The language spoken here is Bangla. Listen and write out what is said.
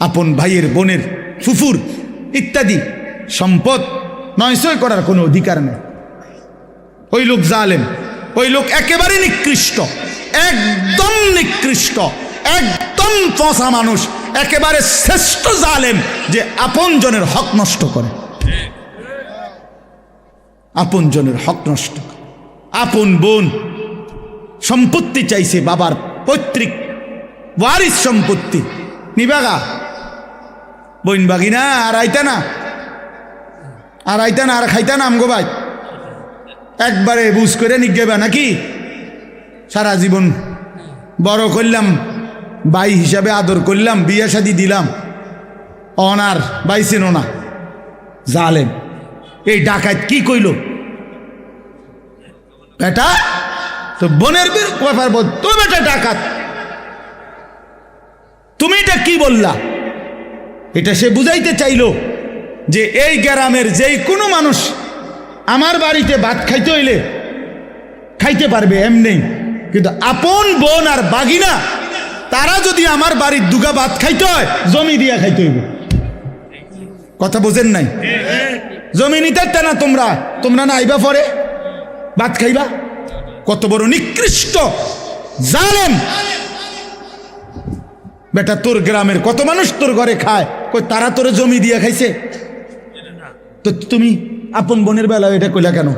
আপন ভাইয়ের, বোনের, ফুফুর ইত্যাদি সম্পদ নয়সয় করার কোনো অধিকার নেই। ওই লোক জালেম, ওই লোক একেবারে নিকৃষ্ট, একদম নিকৃষ্ট, একদম পচা মানুষ, একেবারে শ্রেষ্ঠ জালেম যে আপন জনের হক নষ্ট করে। আপন জনের হক নষ্ট। আপন বোন সম্পত্তি চাইছে বাবার পৈতৃক ওয়ারিস সম্পত্তি। নিবাগা বইন বাগি না আর আইতা না। আর আইতা না, আর খাইতা না আমগো ভাই। একবারে বুঝ করে নিগেবা নাকি? সারা জীবন বড় করলাম, ভাই হিসাবে আদর করলাম, বিয়ে শাদি দিলাম। অনার বাইছেন না। জালেম। এই ডাকাত কি কইল? বেটা তো বোনের ব্যাপার বল তো বেটা ডাকাত। তুমি এটা কি বললা? এটা সে বুঝাইতে চাইলো যে এই গ্রামের যেই কোনো মানুষ আমার বাড়িতে ভাত খাইতে হইলে খাইতে পারবে এমনি। কিন্তু আপন বোন আর বাগিনা, তারা যদি আমার বাড়ির দুগা ভাত খাইতে হয়, জমি দিয়া খাইতে হইব। কথা বোঝেন নাই? জমি নিতে না তোমরা? তোমরা না আইবা পরে? ভাত খাইবা? কত বড় নিকৃষ্ট জালেম। বেটা, তোর গ্রামের কত মানুষ তোর ঘরে খায়? কই তারা তোরে জমি দিয়ে খাইছে? তো তুমি আপন বোনের বেলা এটা কইলা কেন?